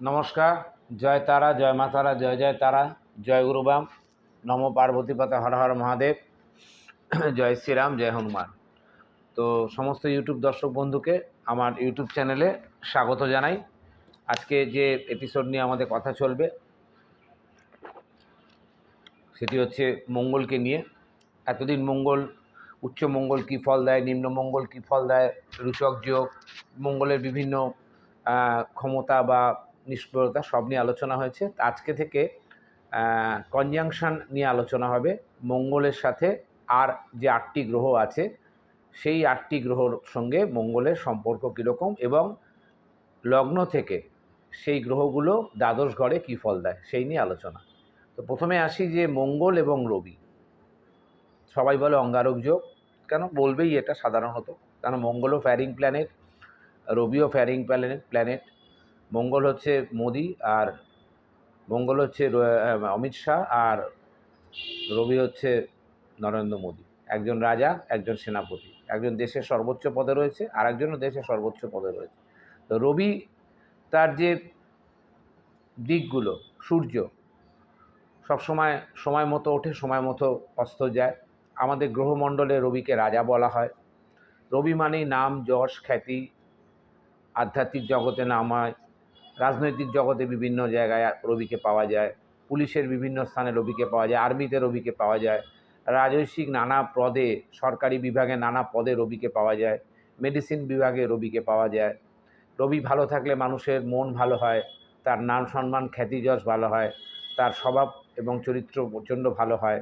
নমস্কার, জয় তারা, জয় মা তারা, জয় জয় তারা, জয় গুরুবাম নম পার্বতী পাতা হর হর মহাদেব, জয় শ্রীরাম, জয় হনুমান। তো সমস্ত ইউটিউব দর্শক বন্ধুকে আমার ইউটিউব চ্যানেলে স্বাগত জানাই। আজকে যে এপিসোড নিয়ে আমাদের কথা চলবে, সেটি হচ্ছে মঙ্গলকে নিয়ে। এতদিন মঙ্গল, উচ্চ মঙ্গল কী ফল দেয়, নিম্ন মঙ্গল কী ফল দেয় রুচক যোগ, মঙ্গলের বিভিন্ন ক্ষমতা বা নিষ্প্রিয়তা সব নিয়ে আলোচনা হয়েছে। আজকে থেকে কনজাংশন নিয়ে আলোচনা হবে। মঙ্গলের সাথে আর যে আটটি গ্রহ আছে, সেই আটটি গ্রহর সঙ্গে মঙ্গলের সম্পর্ক কীরকম এবং লগ্ন থেকে সেই গ্রহগুলো দ্বাদশ ঘরে কী ফল দেয়, সেই নিয়ে আলোচনা। তো প্রথমে আসি যে মঙ্গল এবং রবি। সবাই বলে অঙ্গারক যোগ। কেন? বলবেই এটা সাধারণত। কারণ মঙ্গলও ফ্যারিং প্ল্যানেট রবিও ফ্যারিং প্ল্যানেট প্ল্যানেট মঙ্গল হচ্ছে মোদি আর মঙ্গল হচ্ছে অমিত শাহ আর রবি হচ্ছে নরেন্দ্র মোদি। একজন রাজা, একজন সেনাপতি। একজন দেশের সর্বোচ্চ পদে রয়েছে আর একজনও দেশের সর্বোচ্চ পদে রয়েছে। তো রবি তার যে দিকগুলো, সূর্য, সবসময় সময় মতো ওঠে, সময় মতো অস্ত যায়। আমাদের গ্রহমণ্ডলে রবিকে রাজা বলা হয়। রবি মানেই নাম, যশ, খ্যাতি, আধ্যাত্মিক জগতে নাম হয় রাজনৈতিক জগতে বিভিন্ন জায়গায় রবিকে পাওয়া যায়, পুলিশের বিভিন্ন স্থানে রবিকে পাওয়া যায়, আর্মিতে রবিকে পাওয়া যায় রাজস্বিক নানা পদে, সরকারি বিভাগে নানা পদে রবিকে পাওয়া যায়, মেডিসিন বিভাগে রবিকে পাওয়া যায়। রবি ভালো থাকলে মানুষের মন ভালো হয়, তার নাম সম্মান, খ্যাতি যশ ভালো হয়, তার স্বভাব এবং চরিত্র প্রচণ্ড ভালো হয়,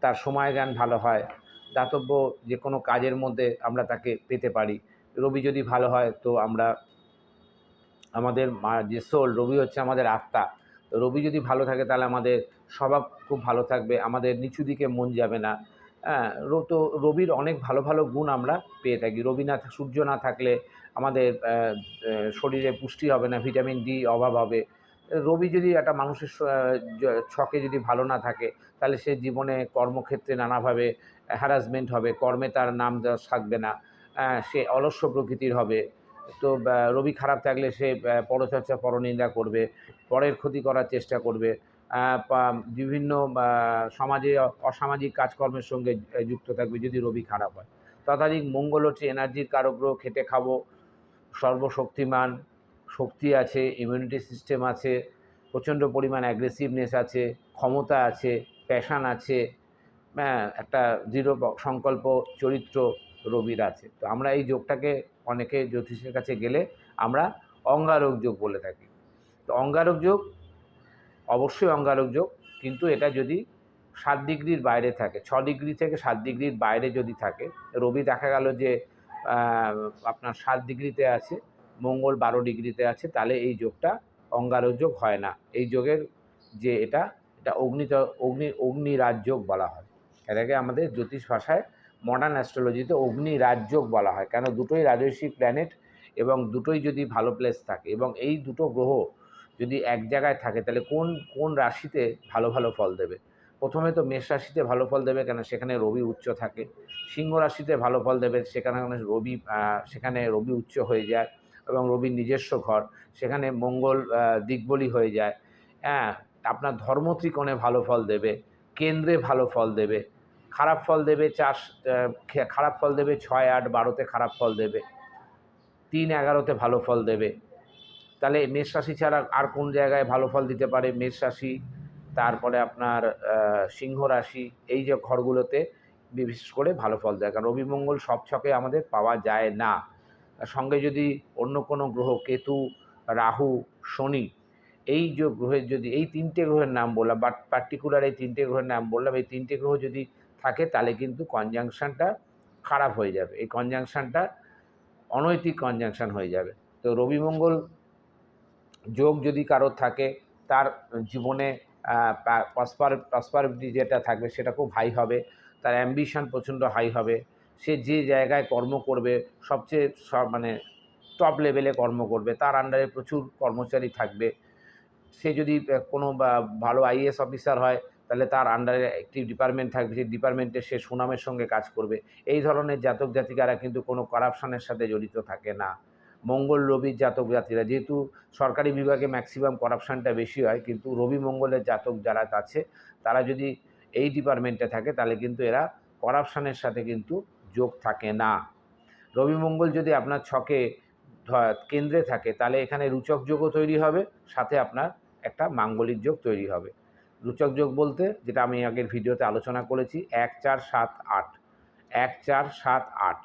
তার সময় জ্ঞান ভালো হয়, দাতব্য যে কোনো কাজের মধ্যে আমরা তাকে পেতে পারি। রবি যদি ভালো হয় তো আমরা আমাদের যে সোল, রবি হচ্ছে আমাদের আত্মা। তো রবি যদি ভালো থাকে, তাহলে আমাদের স্বভাব খুব ভালো থাকবে, আমাদের নিচু দিকে মন যাবে না। হ্যাঁ তো রবির অনেক ভালো ভালো গুণ আমরা পেয়ে থাকি। রবি না, সূর্য না থাকলে আমাদের শরীরে পুষ্টি হবে না, ভিটামিন ডি অভাব হবে। রবি যদি একটা মানুষের ছকে যদি ভালো না থাকে, তাহলে সে জীবনে কর্মক্ষেত্রে নানাভাবে হ্যারাসমেন্ট হবে, কর্মে তার নাম থাকবে না। সে অলস্য প্রকৃতির হবে। তো রবি খারাপ থাকলে সে পরচর্চা, পরনিন্দা করবে, পরের ক্ষতি করার চেষ্টা করবে। বিভিন্ন সমাজে অসামাজিক কাজকর্মের সঙ্গে যুক্ত থাকবে যদি রবি খারাপ হয়। তথাধিক মঙ্গল হচ্ছে এনার্জির কারক গ্রহ খেটে খাব, সর্বশক্তিমান, শক্তি আছে ইমিউনিটি সিস্টেম আছে, প্রচণ্ড পরিমাণ অ্যাগ্রেসিভনেস আছে, ক্ষমতা আছে প্যাশান আছে হ্যাঁ একটা দৃঢ় সংকল্প, চরিত্র রবির আছে। তো আমরা এই যোগটাকে অনেকে জ্যোতিষের কাছে গেলে আমরা অঙ্গারক যোগ বলে থাকি। তো অঙ্গারক যোগ, অবশ্যই অঙ্গারক যোগ, কিন্তু এটা যদি সাত ডিগ্রির বাইরে থাকে, ছ ডিগ্রি থেকে সাত ডিগ্রির বাইরে যদি থাকে, রবি দেখা গেল যে আপনার সাত ডিগ্রিতে আছে, মঙ্গল বারো ডিগ্রিতে আছে, তাহলে এই যোগটা অঙ্গারক যোগ হয় না। এই যোগের যে এটা এটা অগ্নিত, অগ্নি, অগ্নিরাজ যোগ বলা হয়। এটাকে আমাদের জ্যোতিষ ভাষায় মডার্ন অ্যাস্ট্রোলজিতে অগ্নিরাজ যোগ বলা হয়। কেন? দুটোই রাজস্বিক প্ল্যানেট এবং দুটোই যদি ভালো প্লেস থাকে এবং এই দুটো গ্রহ যদি এক জায়গায় থাকে, তাহলে কোন কোন রাশিতে ভালো ভালো ফল দেবে? প্রথমে তো মেষ রাশিতে ভালো ফল দেবে, কেন? সেখানে রবি উচ্চ থাকে। সিংহ রাশিতে ভালো ফল দেবে, সেখানে রবি সেখানে রবি উচ্চ হয়ে যায় এবং রবির নিজস্ব ঘর, সেখানে মঙ্গল দিকবলি হয়ে যায়। হ্যাঁ আপনার ধর্ম ত্রিকোণে ভালো ফল দেবে, কেন্দ্রে ভালো ফল দেবে খারাপ ফল দেবে চাষ খারাপ ফল দেবে ছয়, আট, বারোতে খারাপ ফল দেবে। তিন, এগারোতে ভালো ফল দেবে। তাহলে মেষ রাশি ছাড়া আর কোন জায়গায় ভালো ফল দিতে পারে? মেষ রাশি, তারপরে আপনার সিংহ রাশি, এই যে ঘরগুলোতে বিশেষ করে ভালো ফল দেয়। কারণ রবিমঙ্গল সব ছকে আমাদের পাওয়া যায় না। সঙ্গে যদি অন্য কোনো গ্রহ, কেতু, রাহু, শনি, এই যে গ্রহের যদি, এই তিনটে গ্রহের নাম বললাম বাট পার্টিকুলার এই তিনটে গ্রহের নাম বললাম, এই তিনটে গ্রহ যদি থাকে, তাহলে কিন্তু কনজাংশনটা খারাপ হয়ে যাবে। এই কনজাংশনটা অনৈতিক কনজাংশন হয়ে যাবে। তো রবি মঙ্গল যোগ যদি কারোর থাকে, তার জীবনে প্রসপার প্রসপারিটি যেটা থাকবে সেটা খুব হাই হবে, তার অ্যাম্বিশন প্রচণ্ড হাই হবে, সে যে জায়গায় কর্ম করবে, সবচেয়ে সব মানে টপ লেভেলে কর্ম করবে, তার আন্ডারে প্রচুর কর্মচারী থাকবে। সে যদি কোনো ভালো আইএস অফিসার হয় তাহলে তার আন্ডারে একটি ডিপার্টমেন্ট থাকবে, সেই ডিপার্টমেন্টে সে সুনামের সঙ্গে কাজ করবে। এই ধরনের জাতক জাতিকারা কিন্তু কোনো করাপশনের সাথে জড়িত থাকে না। মঙ্গল রবির জাতক জাতিরা, যেহেতু সরকারি বিভাগে ম্যাক্সিমাম করাপশানটা বেশি হয়, কিন্তু রবি মঙ্গলের জাতক যারা আছে, তারা যদি এই ডিপার্টমেন্টে থাকে, তাহলে কিন্তু এরা করাপশানের সাথে কিন্তু যোগ থাকে না। রবি মঙ্গল যদি আপনার ছকে কেন্দ্রে থাকে, তাহলে এখানে রুচক যোগও তৈরি হবে, সাথে আপনার একটা মাঙ্গলিক যোগ তৈরি হবে। রুচক যোগ বলতে, যেটা আমি আগের ভিডিওতে আলোচনা করেছি, এক চার সাত আট। এক চার সাত আট,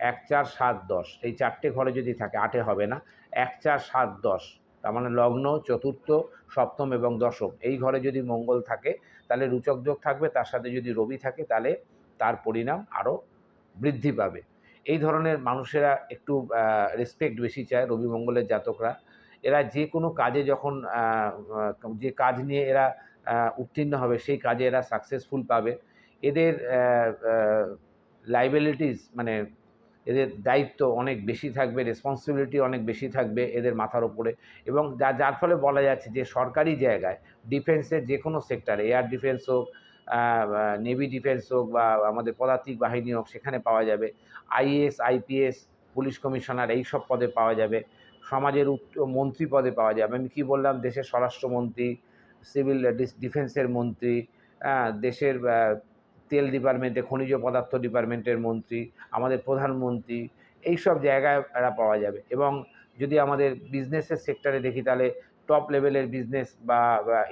এক চার সাত দশ। এই চারটে ঘরে যদি থাকে, আটে হবে না। এক চার সাত দশ, তার মানে লগ্ন, চতুর্থ, সপ্তম এবং দশম। এই ঘরে যদি মঙ্গল থাকে, তাহলে রুচক যোগ থাকবে। তার সাথে যদি রবি থাকে, তাহলে তার পরিণাম আরও বৃদ্ধি পাবে। এই ধরনের মানুষেরা একটু রেসপেক্ট বেশি চায় রবি মঙ্গলের জাতকরা। এরা যে কোনো কাজে যখন যে কাজ নিয়ে এরা উত্তীর্ণ হবে, সেই কাজে এরা সাকসেসফুল পাবে। এদের লাইবিলিটিস মানে এদের দায়িত্ব অনেক বেশি থাকবে রেসপন্সিবিলিটি অনেক বেশি থাকবে এদের মাথার ওপরে এবং যা, যার ফলে বলা যাচ্ছে যে সরকারি জায়গায় ডিফেন্সের যে কোনো সেক্টরে এয়ার ডিফেন্স হোক নেভি ডিফেন্স হোক বা আমাদের পদাতিক বাহিনী হোক, সেখানে পাওয়া যাবে। আইএস আইপিএস পুলিশ কমিশনার এই সব পদে পাওয়া যাবে। সমাজের মন্ত্রী পদে পাওয়া যাবে। আমি কি বললাম? দেশের স্বরাষ্ট্রমন্ত্রী সিভিল ডিফেন্সের মন্ত্রী আহ, দেশের তেল ডিপার্টমেন্টে খনিজ পদার্থ ডিপার্টমেন্টের মন্ত্রী আমাদের প্রধানমন্ত্রী এই সব জায়গায় এরা পাওয়া যাবে। এবং যদি আমাদের বিজনেসের সেক্টরে দেখি তাহলে টপ লেভেলের বিজনেস বা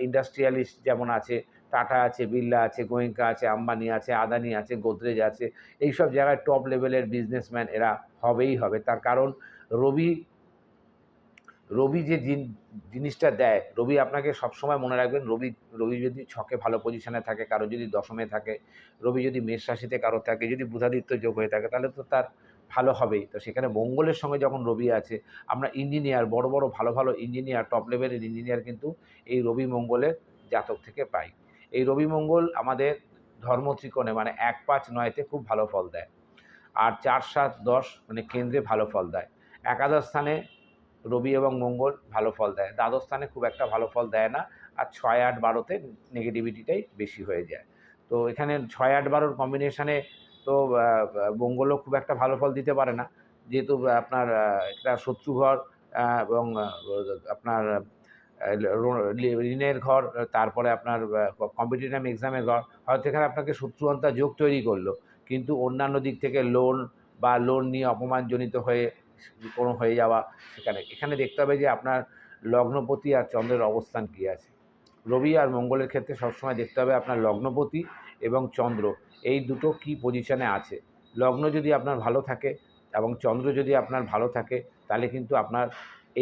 ইন্ডাস্ট্রিয়ালিস্ট যেমন আছে টাটা আছে বিড়লা আছে গোয়েঙ্কা আছে আম্বানি আছে আদানি আছে গোদরেজ আছে এই সব জায়গায় টপ লেভেলের বিজনেসম্যান এরা হবেই হবে। তার কারণ রবি রবি যে জিন- জিনিসটা দেয়, রবি আপনাকে সবসময় মনে রাখবেন, রবি রবি যদি ছকে ভালো পজিশনে থাকে, কারও যদি দশমে থাকে, রবি যদি মেষ রাশিতে কারও থাকে, যদি বুধাদিত্য যোগ হয়ে থাকে, তাহলে তো তার ভালো হবেই। তো সেখানে মঙ্গলের সঙ্গে যখন রবি আছে, আমরা ইঞ্জিনিয়ার বড় বড়, ভালো ভালো ইঞ্জিনিয়ার টপ লেভেলের ইঞ্জিনিয়ার কিন্তু এই রবি মঙ্গলের জাতক থেকে পাই। এই রবি মঙ্গল আমাদের ধর্ম ত্রিকোণে মানে এক পাঁচ নয়তে খুব ভালো ফল দেয়। আর চার সাত দশ মানে কেন্দ্রে ভালো ফল দেয়। একাদশ স্থানে রবি এবং মঙ্গল ভালো ফল দেয়। দ্বাদশ স্থানে খুব একটা ভালো ফল দেয় না আর ছয় আট বারোতে নেগেটিভিটিটাই বেশি হয়ে যায়। তো এখানে ছয় আট বারোর কম্বিনেশানে তো মঙ্গলও খুব একটা ভালো ফল দিতে পারে না। যেহেতু আপনার একটা শত্রুঘর এবং আপনার ঋণের ঘর, তারপরে আপনার কম্পিটিটিভ এক্সামের ঘর। হয়তো এখানে আপনাকে শত্রুয়ন্তা যোগ তৈরি করল, কিন্তু অন্যান্য দিক থেকে লোন বা লোন নিয়ে অপমানজনিত হয়ে কোনো হয়ে যাওয়া সেখানে। এখানে দেখতে হবে যে আপনার লগ্নপতি আর চন্দ্রের অবস্থান কী আছে। রবি আর মঙ্গলের ক্ষেত্রে সবসময় দেখতে হবে আপনার লগ্নপতি এবং চন্দ্র, এই দুটো কি পজিশানে আছে। লগ্ন যদি আপনার ভালো থাকে এবং চন্দ্র যদি আপনার ভালো থাকে, তাহলে কিন্তু আপনার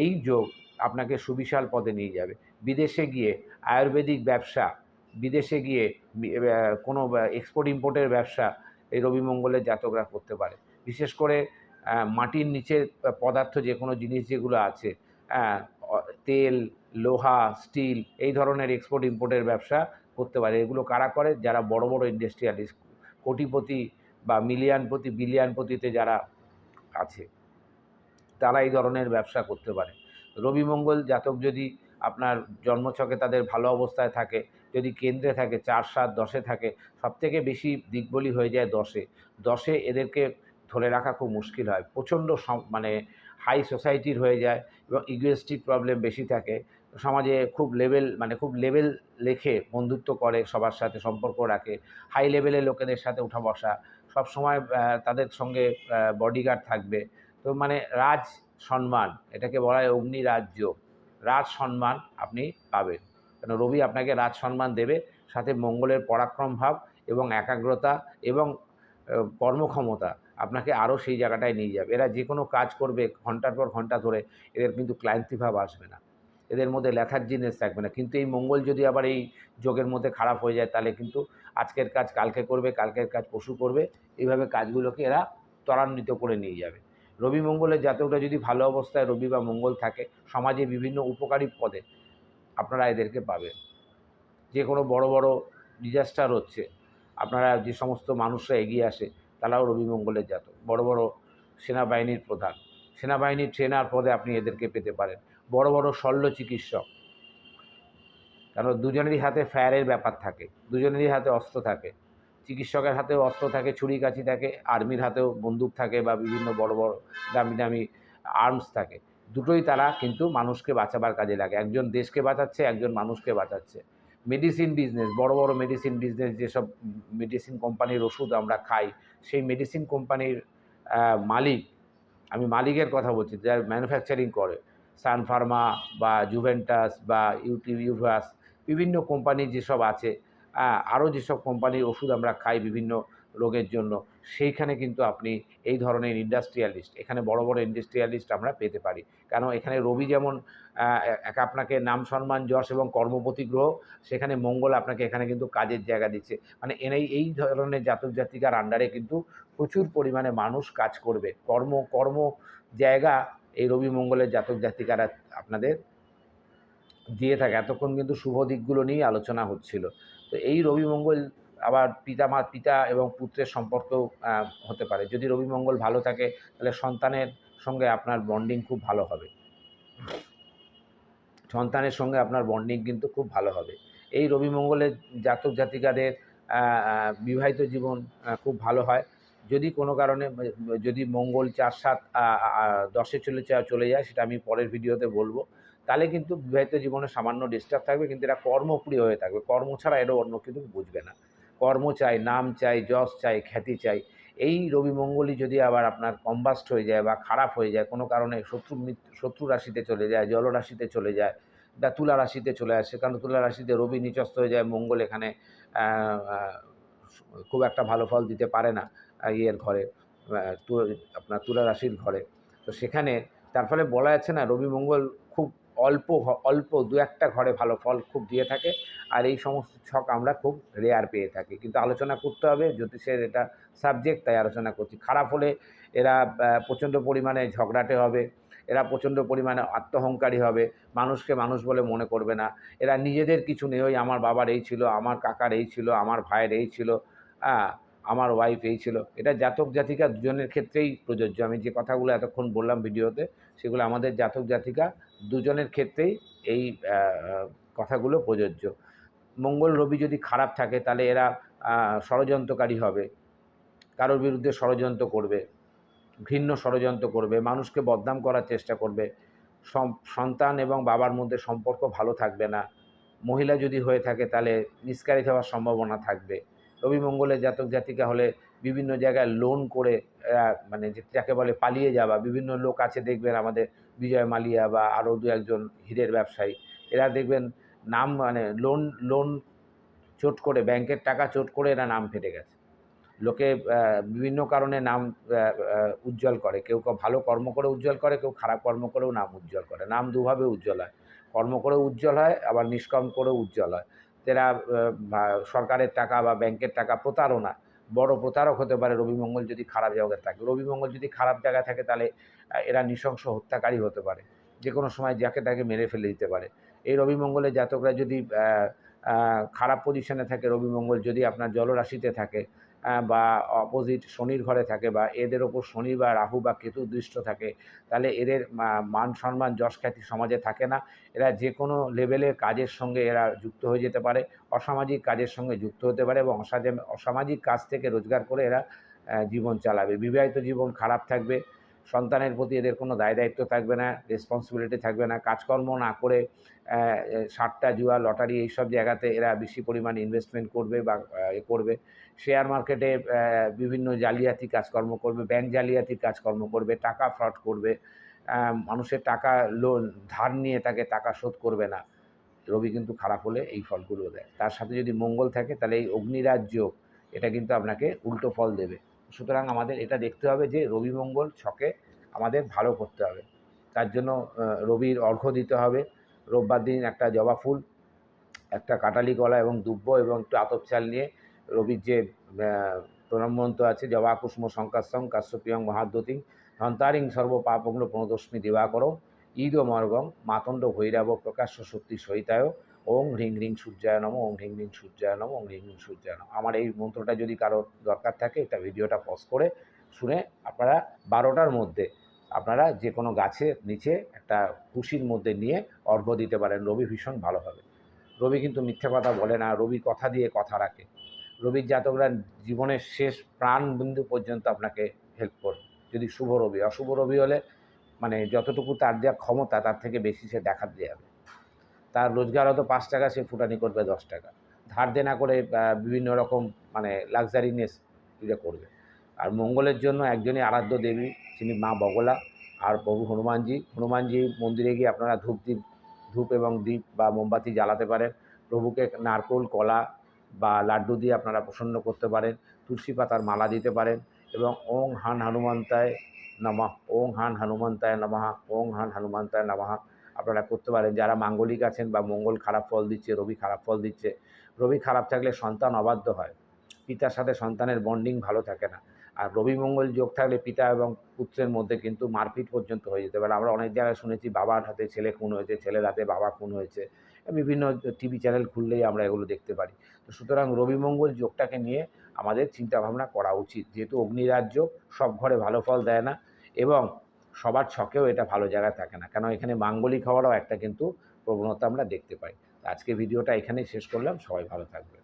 এই যোগ আপনাকে সুবিশাল পদে নিয়ে যাবে। বিদেশে গিয়ে আয়ুর্বেদিক ব্যবসা, বিদেশে গিয়ে কোনো এক্সপোর্ট ইম্পোর্টের ব্যবসা এই রবি মঙ্গলের জাতকরা করতে পারে। বিশেষ করে মাটির নিচের পদার্থ যে কোনো জিনিস যেগুলো আছে তেল, লোহা, স্টিল, এই ধরনের এক্সপোর্ট ইম্পোর্টের ব্যবসা করতে পারে। এগুলো কারা করে? যারা বড় বড় ইন্ডাস্ট্রিয়ালিস্ট কোটিপতি বা মিলিয়নপতি, বিলিয়নপতিতে যারা আছে, তারা এই ধরনের ব্যবসা করতে পারে। রবি মঙ্গল জাতক যদি আপনার জন্মছকে তাদের ভালো অবস্থায় থাকে, যদি কেন্দ্রে থাকে, চার সাত দশে থাকে, সবথেকে বেশি দিকবলি হয়ে যায় দশে। দশে এদেরকে ধরে রাখা খুব মুশকিল হয়। প্রচণ্ড মানে হাই সোসাইটির হয়ে যায় এবং ইগোয়েস্টিক প্রবলেম বেশি থাকে। সমাজে খুব লেভেল মানে খুব লেভেল লেখে বন্ধুত্ব করে সবার সাথে সম্পর্ক রাখে। হাই লেভেলের লোকেদের সাথে উঠা বসা সবসময় আহ, তাদের সঙ্গে বডিগার্ড থাকবে। তো মানে রাজ সম্মান এটাকে বলা হয় অগ্নি রাজ্য। রাজ সম্মান আপনি পাবেন। কেন রবি আপনাকে রাজ সম্মান দেবে সাথে মঙ্গলের পরাক্রম ভাব এবং একাগ্রতা এবং কর্মক্ষমতা। আপনাকে আরও সেই জায়গাটায় নিয়ে যাবে। এরা যে কোনো কাজ করবে ঘণ্টার পর ঘণ্টা ধরে, এদের কিন্তু ক্লান্তিভাব আসবে না। এদের মধ্যে লেখার জিনিস থাকবে না। কিন্তু এই মঙ্গল যদি আবার এই যোগের মধ্যে খারাপ হয়ে যায়, তাহলে কিন্তু আজকের কাজ কালকে করবে, কালকের কাজ পশু করবে। এইভাবে কাজগুলোকে এরা ত্বরান্বিত করে নিয়ে যাবে। রবি মঙ্গলের জাতকরা যদি ভালো অবস্থায় রবি বা মঙ্গল থাকে, সমাজে বিভিন্ন উপকারী পদে আপনারা এদেরকে পাবেন। যে কোনো বড় বড় ডিজাস্টার হচ্ছে, আপনারা যে সমস্ত মানুষরা এগিয়ে আসে তারাও রবি মঙ্গলের জাতক বড় বড় সেনাবাহিনীর প্রধান। সেনাবাহিনীর ট্রেনার পদে আপনি এদেরকে পেতে পারেন। বড় বড় শল্য চিকিৎসক। কারণ দুজনেরই হাতে ফায়ারের ব্যাপার থাকে। দুজনেরই হাতে অস্ত্র থাকে। চিকিৎসকের হাতেও অস্ত্র থাকে, ছুরি কাছি থাকে আর্মির হাতেও বন্দুক থাকে বা বিভিন্ন বড় বড় দামি দামি আর্মস থাকে। দুটোই তারা কিন্তু মানুষকে বাঁচাবার কাজে লাগে। একজন দেশকে বাঁচাচ্ছে, একজন মানুষকে বাঁচাচ্ছে। মেডিসিন বিজনেস বড় বড় মেডিসিন বিজনেস যেসব মেডিসিন কোম্পানির ওষুধ আমরা খাই, সেই মেডিসিন কোম্পানির মালিক, আমি মালিকের কথা বলছি, যার ম্যানুফ্যাকচারিং করে সান ফার্মা বা জুভেন্টাস বা ইউটি ইউভাস বিভিন্ন কোম্পানি যেসব আছে আরও যেসব কোম্পানির ওষুধ আমরা খাই বিভিন্ন রোগের জন্য সেইখানে কিন্তু আপনি এই ধরনের ইন্ডাস্ট্রিয়ালিস্ট এখানে বড় বড় ইন্ডাস্ট্রিয়ালিস্ট আমরা পেতে পারি। কারণ এখানে রবি যেমন এক আপনাকে নাম সম্মান, যশ এবং কর্মপতি গ্রহ, সেখানে মঙ্গল আপনাকে এখানে কিন্তু কাজের জায়গা দিচ্ছে। মানে এনেই এই ধরনের জাতক জাতিকার আন্ডারে কিন্তু প্রচুর পরিমাণে মানুষ কাজ করবে। কর্ম কর্ম জায়গা এই রবি মঙ্গলের জাতক জাতিকারা আপনাদের দিয়ে থাকে। এতক্ষণ কিন্তু শুভ দিকগুলো নিয়েই আলোচনা হচ্ছিল। তো এই রবি মঙ্গল আবার পিতা মা পিতা এবং পুত্রের সম্পর্কেও আহ, হতে পারে। যদি রবি মঙ্গল ভালো থাকে তাহলে সন্তানের সঙ্গে আপনার বন্ডিং খুব ভালো হবে। সন্তানের সঙ্গে আপনার বন্ডিং কিন্তু খুব ভালো হবে। এই রবি মঙ্গলের জাতক জাতিকাদের বিবাহিত জীবন খুব ভালো হয়। যদি কোনো কারণে যদি মঙ্গল চার সাত দশে চলে চলে যায় সেটা আমি পরের ভিডিওতে বলব। তাহলে কিন্তু বিবাহিত জীবনে সামান্য ডিস্টার্ব থাকবে কিন্তু এরা কর্মপ্রিয় হয়ে থাকবে। কর্ম ছাড়া এরা অন্য কিন্তু বুঝবে না। কর্ম চাই, নাম চাই, যশ চাই, খ্যাতি চাই, এই রবি মঙ্গলই যদি আবার আপনার কম্বাস্ট হয়ে যায় বা খারাপ হয়ে যায়, কোনো কারণে শত্রু শত্রু রাশিতে চলে যায় জলরাশিতে চলে যায় বা তুলা রাশিতে চলে আসে, কারণ তুলা রাশিতে রবি নিচস্ত হয়ে যায়, মঙ্গল এখানে খুব একটা ভালো ফল দিতে পারে না ইয়ের ঘরে আপনার তুলা রাশির ঘরে। তো সেখানে, তার ফলে বলা যাচ্ছে না, রবি মঙ্গল খুব অল্প অল্প দু একটা ঘরে ভালো ফল খুব দিয়ে থাকে। আর এই সমস্ত ছক আমরা খুব রেয়ার পেয়ে থাকি। কিন্তু আলোচনা করতে হবে, জ্যোতিষের এটা সাবজেক্ট তাই আলোচনা করছি। খারাপ হলে এরা প্রচণ্ড পরিমাণে ঝগড়াটে হবে, এরা প্রচণ্ড পরিমাণে আত্মহংকারী হবে, মানুষকে মানুষ বলে মনে করবে না। এরা নিজেদের কিছু নেই, ওই আমার বাবার এই ছিল, আমার কাকার এই ছিল, আমার ভাইয়ের এই ছিল হ্যাঁ আমার ওয়াইফ এই ছিল। এটা জাতক জাতিকা দুজনের ক্ষেত্রেই প্রযোজ্য। আমি যে কথাগুলো এতক্ষণ বললাম ভিডিওতে, সেগুলো আমাদের জাতক জাতিকা দুজনের ক্ষেত্রেই এই কথাগুলো প্রযোজ্য। মঙ্গল, রবি যদি খারাপ থাকে, তাহলে এরা ষড়যন্ত্রকারী হবে। কারোর বিরুদ্ধে ষড়যন্ত্র করবে, ঘৃণ্য ষড়যন্ত্র করবে, মানুষকে বদনাম করার চেষ্টা করবে। সন্তান এবং বাবার মধ্যে সম্পর্ক ভালো থাকবে না। মহিলা যদি হয়ে থাকে, তাহলে মিসক্যারেজ হওয়ার সম্ভাবনা থাকবে। রবি মঙ্গলের জাতক জাতিকা হলে বিভিন্ন জায়গায় লোন করে মানে যাকে বলে পালিয়ে যাওয়া, বিভিন্ন লোক আছে দেখবেন আমাদের বিজয় মালিয়া বা আরও দু একজন হীরের ব্যবসায়ী, এরা দেখবেন নাম মানে লোন লোন চোট করে, ব্যাংকের টাকা চোট করে এরা নাম ফেটে গেছে। লোকে বিভিন্ন কারণে নাম উজ্জ্বল করে। কেউ কেউ ভালো কর্ম করে উজ্জ্বল করে, কেউ খারাপ কর্ম করেও নাম উজ্জ্বল করে। নাম দুভাবে উজ্জ্বল হয়। কর্ম করেও উজ্জ্বল হয়, আবার নিষ্কর্ম করেও উজ্জ্বল হয়। এরা সরকারের টাকা বা ব্যাংকের টাকা প্রতারণা বড় প্রতারক হতে পারে রবিমঙ্গল যদি খারাপ জায়গায় থাকে। রবিমঙ্গল যদি খারাপ জায়গায় থাকে তাহলে এরা নৃশংস হত্যাকারী হতে পারে। যে কোনো সময় যাকে তাকে মেরে ফেলে দিতে পারে। এই রবিমঙ্গলের জাতকরা যদি খারাপ পজিশনে থাকে রবিমঙ্গল যদি আপনার জলরাশিতে থাকে বা অপোজিট শনির ঘরে থাকে বা এদের ওপর শনি বা রাহু বা কেতু দৃষ্ট থাকে, তাহলে এদের মান সম্মান, যশ খ্যাতি সমাজে থাকে না। এরা যে কোনো লেভেলের কাজের সঙ্গে এরা যুক্ত হয়ে যেতে পারে, অসামাজিক কাজের সঙ্গে যুক্ত হতে পারে এবং অসামাজিক কাজ থেকে রোজগার করে এরা জীবন চালাবে। বিবাহিত জীবন খারাপ থাকবে, সন্তানের প্রতি এদের কোনো দায় দায়িত্ব থাকবে না রেসপন্সিবিলিটি থাকবে না, কাজকর্ম না করে সাতটা জুয়া, লটারি এইসব জায়গাতে এরা বেশি পরিমাণ ইনভেস্টমেন্ট করবে বা করবে। শেয়ার মার্কেটে বিভিন্ন জালিয়াতি কাজকর্ম করবে ব্যাংক জালিয়াতি কাজকর্ম করবে, টাকা ফ্রড করবে মানুষের টাকা লোন ধার নিয়ে তাকে টাকা শোধ করবে না। রবি কিন্তু খারাপ হলে এই ফলগুলো দেয়। তার সাথে যদি মঙ্গল থাকে, তাহলে এই অগ্নিরাজ যোগ এটা কিন্তু আপনাকে উল্টো ফল দেবে। সুতরাং আমাদের এটা দেখতে হবে যে রবি মঙ্গল ছকে আমাদের ভালো করতে হবে। তার জন্য রবির অর্ঘ্য দিতে হবে। রোববার দিন একটা জবা ফুল, একটা কাটালি কলা এবং দুব্ব এবং একটু আতপ চাল নিয়ে রবির যে আহ, প্রণাম আছে জবা কুষ্ম শঙ্কাস্তং কাশ্যপিয়ং মহাদ্যতিং ধন্তারিং সর্ব পাপগ্ন প্রণতস্মি দিবাকর ঈদ মর্গম মাতণ্ড ভৈরব প্রকাশ্য শক্তি সহিতায় ওং হ্রিং হ্রিং সূর্যায় নম ওং হ্রিং হ্রিং সূর্যায় নম ওং হ্রিং হ্রিং সূর্যায় নম। আমার এই মন্ত্রটা যদি কারোর দরকার থাকে এটা ভিডিওটা পজ করে শুনে আপনারা বারোটার মধ্যে আপনারা যে কোনো গাছের নিচে একটা খুশির মধ্যে নিয়ে অর্ঘ্য দিতে পারেন। রবি ভীষণ ভালো হবে। রবি কিন্তু মিথ্যে কথা বলে না। রবি কথা দিয়ে কথা রাখে। রবির জাতকরা জীবনের শেষ প্রাণ বিন্দু পর্যন্ত আপনাকে হেল্প করবে। যদি শুভ রবি, অশুভ রবি হলে মানে যতটুকু তার দেওয়া ক্ষমতা, তার থেকে বেশি সে দেখাতে যাবে। তার রোজগার হয়তো পাঁচ টাকা, সে ফুটানি করবে দশ টাকা। ধার দেনা করে বিভিন্ন রকম মানে লাক্সারিনেস ইয়ে করবে। আর মঙ্গলের জন্য একজনই আরাধ্য দেবী তিনি মা বগলা আর প্রভু হনুমানজি। হনুমানজি মন্দিরে গিয়ে আপনারা ধূপ দ্বীপ ধূপ এবং দ্বীপ বা মোমবাতি জ্বালাতে পারেন। প্রভুকে নারকোল, কলা বা লাড্ডু দিয়ে আপনারা প্রসন্ন করতে পারেন, তুলসী পাতার মালা দিতে পারেন এবং ওং হান হনুমন্তায় নমঃ, ওং হান হনুমন্তায় নমঃ, ওং হান হনুমন্তায় নমঃ আপনারা করতে পারেন। যারা মাঙ্গলিক আছেন বা মঙ্গল খারাপ ফল দিচ্ছে, রবি খারাপ ফল দিচ্ছে, রবি খারাপ থাকলে সন্তান অবাধ্য হয়। পিতার সাথে সন্তানের বন্ডিং ভালো থাকে না। আর রবি মঙ্গল যোগ থাকলে পিতা এবং পুত্রের মধ্যে কিন্তু মারপিট পর্যন্ত হয়ে যেতে পারে। আমরা অনেক জায়গায় শুনেছি, বাবার হাতে ছেলে খুন হয়েছে, ছেলের হাতে বাবা খুন হয়েছে। বিভিন্ন টিভি চ্যানেল খুললেই আমরা এগুলো দেখতে পারি। তো সুতরাং রবি মঙ্গল যোগটাকে নিয়ে আমাদের চিন্তাভাবনা করা উচিত। যেহেতু অগ্নিরাজ্য সব ঘরে ভালো ফল দেয় না এবং সবার ছকেও এটা ভালো জায়গায় থাকে না। কেন এখানে মাঙ্গলিক হওয়ারও একটা কিন্তু প্রবণতা আমরা দেখতে পাই। আজকে ভিডিওটা এখানেই শেষ করলাম। সবাই ভালো থাকবে